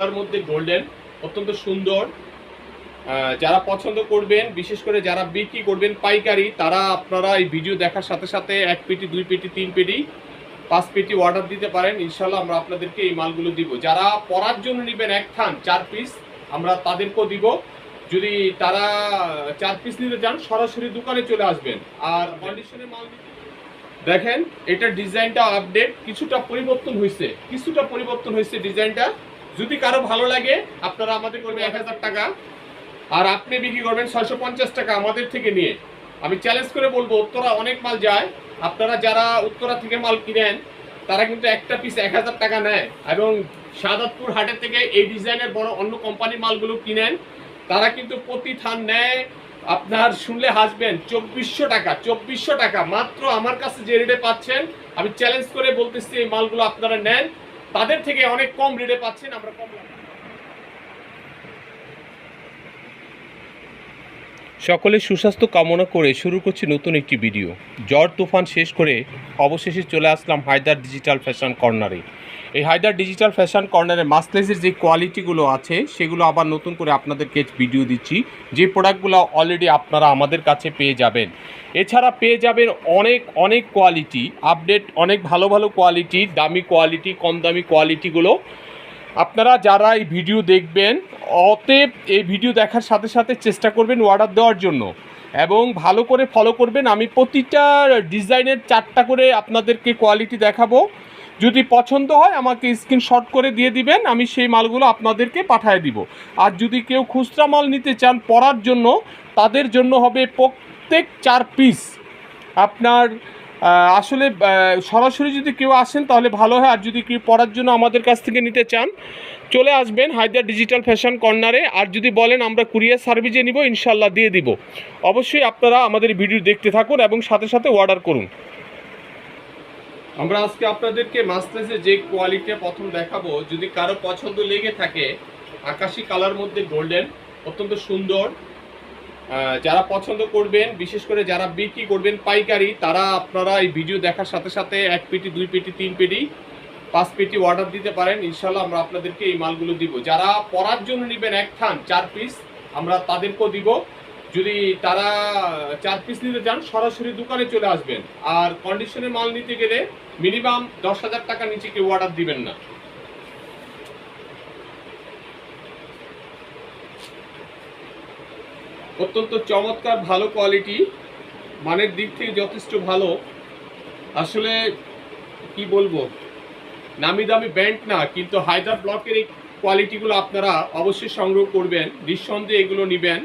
তার মধ্যে গোল্ডেন অত্যন্ত সুন্দর। যারা পছন্দ করবেন, বিশেষ করে যারা বিক্রি করবেন পাইকারি, তারা আপনারা এই ভিডিও দেখার সাথে সাথে এক পেটি, দুই পেটি, তিন পেটি, পাঁচ পেটি অর্ডার দিতে পারেন। ইনশাল্লাহ আমরা আপনাদেরকে এই মালগুলো দিব। যারা পরার জন্য নেবেন এক থান, চার পিস আমরা তাদেরকেও দিব। যদি তারা চার পিস নিতে চান, সরাসরি দোকানে চলে আসবেন। আর কন্ডিশনের মাল দেখেন, এটা ডিজাইনটা আপডেট কিছুটা পরিবর্তন হয়েছে কিছুটা পরিবর্তন হয়েছে ডিজাইনটা। যদি কারও ভালো লাগে, আপনারা আমাদের করবে এক হাজার টাকা। আর আপনি বিক্রি করবেন ছয়শো পঞ্চাশ টাকা আমাদের থেকে নিয়ে। আমি চ্যালেঞ্জ করে বলব, উত্তরা অনেক মাল যায়। আপনারা যারা উত্তরা থেকে মাল কিনেন, তারা কিন্তু একটা পিস এক হাজার টাকা নেয়। এবং সাদাতপুর হাটের থেকে এই ডিজাইনের বড় অন্য কোম্পানি মালগুলো কিনেন, তারা কিন্তু প্রতি থান নেয়। আপনার শুনলে হাসবেন, চব্বিশশো টাকা চব্বিশশো টাকা। মাত্র আমার কাছে যে রেটে পাচ্ছেন, আমি চ্যালেঞ্জ করে বলতেছি এই মালগুলো আপনারা নেন। তাদের থেকে অনেক কম রেটে পাচ্ছেন, আমরা কম সকলের সুস্বাস্থ্য কামনা করে শুরু করছি নতুন একটি ভিডিও। জ্বর, তুফান শেষ করে অবশেষে চলে আসলাম হায়দার ডিজিটাল ফ্যাশন কর্নারে। এই হায়দার ডিজিটাল ফ্যাশন কর্নারে মাসলেসের যে কোয়ালিটিগুলো আছে, সেগুলো আবার নতুন করে আপনাদেরকে ভিডিও দিচ্ছি। যে প্রোডাক্টগুলো অলরেডি আপনারা আমাদের কাছে পেয়ে যাবেন। এছাড়া পেয়ে যাবেন অনেক অনেক কোয়ালিটি আপডেট অনেক ভালো ভালো কোয়ালিটি দামি কোয়ালিটি কম দামি কোয়ালিটিগুলো আপনারা যারা এই ভিডিও দেখবেন, অতএব এই ভিডিও দেখার সাথে সাথে চেষ্টা করবেন অর্ডার দেওয়ার জন্য। এবং ভালো করে ফলো করবেন। আমি প্রতিটা ডিজাইনের চারটা করে আপনাদেরকে কোয়ালিটি দেখাবো। যদি পছন্দ হয়, আমাকে স্ক্রিনশট করে দিয়ে দিবেন, আমি সেই মালগুলো আপনাদেরকে পাঠিয়ে দিব। আর যদি কেউ খুচরা মাল নিতে চান পরার জন্য, তাদের জন্য হবে প্রত্যেক চার পিস আপনার আসলে সরাসরি যদি কেউ আসেন, তাহলে ভালো হয়। আর যদি কেউ পড়ার জন্য আমাদের কাছ থেকে নিতে চান, চলে আসবেন হায়দার ডিজিটাল ফ্যাশন কর্নারে আর যদি বলেন, আমরা কুরিয়ার সার্ভিসে নিব ইনশাল্লাহ দিয়ে দিব। অবশ্যই আপনারা আমাদের ভিডিও দেখতে থাকুন এবং সাথে সাথে অর্ডার করুন। আমরা আজকে আপনাদেরকে মাস্টার্সের যে কোয়ালিটিটা প্রথম দেখাবো, যদি কারও পছন্দ লেগে থাকে, আকাশি কালার মধ্যে গোল্ডেন অত্যন্ত সুন্দর। যারা পছন্দ করবেন, বিশেষ করে যারা বিক্রি করবেন পাইকারি, তারা আপনারা এই ভিডিও দেখার সাথে সাথে এক পেটি, দুই পেটি, তিন পেটি, পাঁচ পেটি অর্ডার দিতে পারেন। ইনশাল্লাহ আমরা আপনাদেরকে এই মালগুলো দিব। যারা পরার জন্য নেবেন এক থান, চার পিস আমরা তাদেরকেও দিব। যদি তারা চার পিস নিতে চান, সরাসরি দোকানে চলে আসবেন। আর কন্ডিশনের মাল নিতে গেলে মিনিমাম দশ হাজার টাকা নিচে কেউ অর্ডার দিবেন না। অত্যন্ত চমৎকার, ভালো কোয়ালিটি মানের দিক থেকে যথেষ্ট ভালো। আসলে কি বলব, নামি দামি ব্যান্ড না, কিন্তু হায়দার ব্লকের এই কোয়ালিটিগুলো আপনারা অবশ্যই সংগ্রহ করবেন। নিঃসন্দেহে এগুলো নেবেন।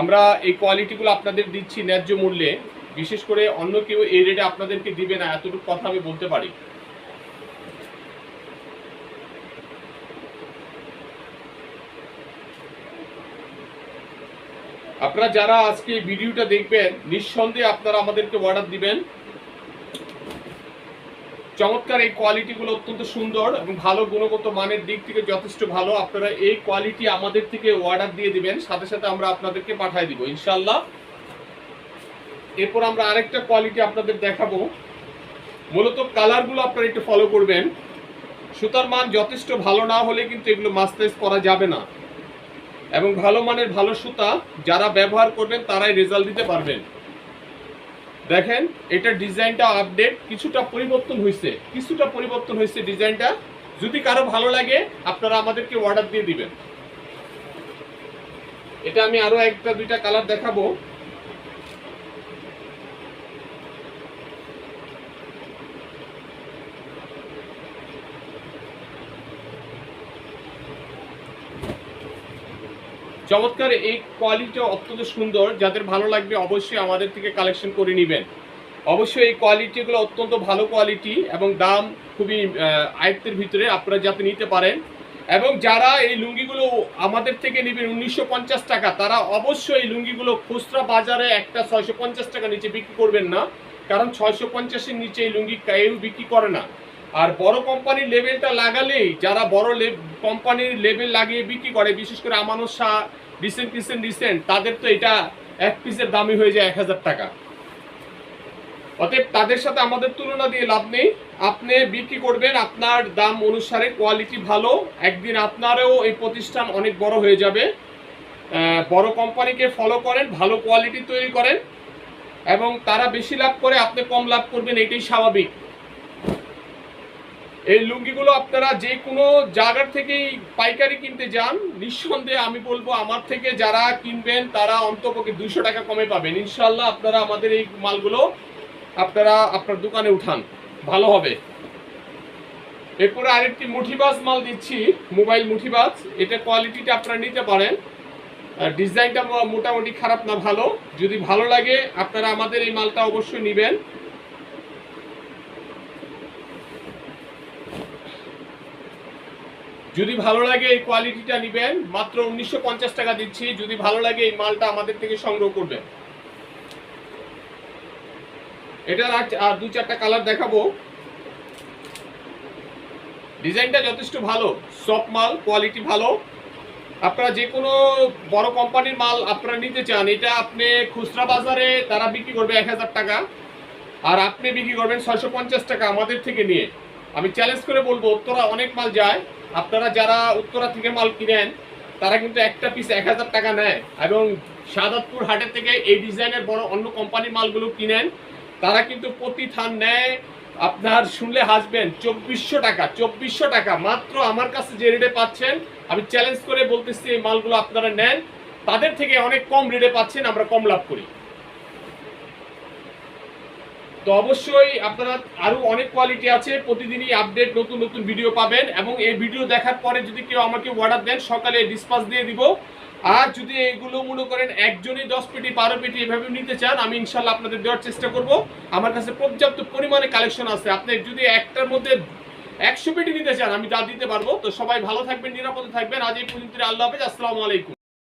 আমরা এই কোয়ালিটিগুলো আপনাদের দিচ্ছি ন্যায্য মূল্যে। বিশেষ করে অন্য কেউ এই রেটে আপনাদেরকে দিবে না, এতটুকু কথা আমি বলতে পারি। আপনারা যারা আজকে ভিডিওটা দেখবেন, নিঃসন্দেহে আপনারা আমাদেরকে অর্ডার দিবেন। চমৎকার এই কোয়ালিটিগুলো অত্যন্ত সুন্দর এবং ভালো গুণগত মানের দিক থেকে যথেষ্ট ভালো। আপনারা এই কোয়ালিটি আমাদের থেকে অর্ডার দিয়ে দিবেন, সাথে সাথে আমরা আপনাদেরকে পাঠিয়ে দিব ইনশাল্লাহ এরপর আমরা আরেকটা কোয়ালিটি আপনাদের দেখাবো। মূলত কালারগুলো আপনারা একটু ফলো করবেন। সুতার মান যথেষ্ট ভালো না হলে কিন্তু এগুলো মাস্টাইজ করা যাবে না। এবং ভালো মানের ভালো সুতা যারা ব্যবহার করবেন, তারাই রেজাল্ট দিতে পারবেন। দেখেন, এটা ডিজাইনটা আপডেট কিছুটা পরিবর্তন হয়েছে কিছুটা পরিবর্তন হয়েছে ডিজাইনটা। যদি কারও ভালো লাগে, আপনারা আমাদেরকে অর্ডার দিয়ে দিবেন। এটা আমি আরও একটা, দুইটা কালার দেখাবো। চমৎকার এই কোয়ালিটি অত্যন্ত সুন্দর। যাদের ভালো লাগবে অবশ্যই আমাদের থেকে কালেকশন করে নেবেন। অবশ্যই এই কোয়ালিটিগুলো অত্যন্ত ভালো কোয়ালিটি এবং দাম খুবই আয়ত্তের ভিতরে আপনারা যাতে নিতে পারেন। এবং যারা এই লুঙ্গিগুলো আমাদের থেকে নেবেন উনিশশো পঞ্চাশ টাকা, তারা অবশ্যই এই লুঙ্গিগুলো খুচরা বাজারে একটা ছয়শো পঞ্চাশ টাকা নিচে বিক্রি করবেন না। কারণ ছয়শো পঞ্চাশের নিচে এই লুঙ্গি কেউ বিক্রি করে না। আর বড় কোম্পানির লেভেলটা লাগালেই যারা বড় কোম্পানির লেভেল লাগিয়ে বিক্রি করে, বিশেষ করে আমানত শাহ রিসেন্ট রিসেন্ট রিসেন্ট তাদের তো এটা এক পিসের দামই হয়ে যায় এক হাজার টাকা। অতএব তাদের সাথে আমাদের তুলনা দিয়ে লাভ নেই। আপনি বিক্রি করবেন, আপনার দাম অনুসারে কোয়ালিটি ভালো, একদিন আপনারও এই প্রতিষ্ঠান অনেক বড় হয়ে যাবে। বড় কোম্পানিকে ফলো করেন, ভালো কোয়ালিটি তৈরি করেন, এবং তারা বেশি লাভ করে, আপনি কম লাভ করবেন, এটাই স্বাভাবিক। এই লুঙ্গিগুলো আপনারা যে কোনো জায়গার থেকেই পাইকারি কিনতে যান, নিঃসন্দেহে আমি বলব আমার থেকে যারা কিনবেন তারা অন্তপক্ষে দুশো টাকা কমে পাবেন। ইনশাল্লাহ আপনারা আমাদের এই মালগুলো আপনারা আপনার দোকানে উঠান, ভালো হবে। এরপরে আরেকটি মুঠিবাজ মাল দিচ্ছি, মোবাইল মুঠিবাজ। এটা কোয়ালিটিটা আপনারা নিতে পারেন। ডিজাইনটা মোটামুটি খারাপ না ভালো। যদি ভালো লাগে আপনারা আমাদের এই মালটা অবশ্যই নেবেন। যদি ভালো লাগে এই কোয়ালিটিটা নেবেন, মাত্র উনিশশো পঞ্চাশ টাকা দিচ্ছি। যদি ভালো লাগে এই মালটা আমাদের থেকে সংগ্রহ করবেন। এটার আর দু চারটা কালার দেখাবো। ডিজাইনটা যথেষ্ট ভালো সফট মাল কোয়ালিটি ভালো। আপনারা যে কোনো বড় কোম্পানির মাল আপনারা নিতে চান, এটা আপনি খুচরা বাজারে তারা বিক্রি করবে এক হাজার টাকা। আর আপনি বিক্রি করবেন ছয়শো পঞ্চাশ টাকা আমাদের থেকে নিয়ে। আমি চ্যালেঞ্জ করে বলব, উত্তরা অনেক মাল যায়। আপনারা যারা উত্তরা থেকে মাল কিনেন, তারা কিন্তু একটা পিস এক হাজার টাকা নেয়। এবং সাদাতপুর হাটের থেকে এই ডিজাইনের বড় অন্য কোম্পানির মালগুলো কিনেন, তারা কিন্তু প্রতি থান নেয় আপনার শুনলে হাসবেন, চব্বিশশো টাকা চব্বিশশো টাকা। মাত্র আমার কাছে যে রেটে পাচ্ছেন, আমি চ্যালেঞ্জ করে বলতেছি এই মালগুলো আপনারা নেন। তাদের থেকে অনেক কম রেটে পাচ্ছেন, আমরা কম লাভ করি। তো অবশ্যই আপনারা আরও অনেক কোয়ালিটি আছে, প্রতিদিনই আপডেট নতুন নতুন ভিডিও পাবেন এবং এই ভিডিও দেখার পরে যদি কেউ আমাকে অর্ডার দেন, সকালে ডিসপাস দিয়ে দিব। আর যদি এগুলো মনে করেন একজনই দশ পেটি, বারো পেটি এভাবে নিতে চান, আমি ইনশাল্লাহ আপনাদের দেওয়ার চেষ্টা করব। আমার কাছে পর্যাপ্ত পরিমাণে কালেকশন আছে। আপনি যদি একটার মধ্যে একশো পেটি নিতে চান, আমি তা দিতে পারব। তো সবাই ভালো থাকবেন, নিরাপদে থাকবেন। আজ এই পর্যন্ত আল্লাহ হাফেজ, আসসালামু আলাইকুম।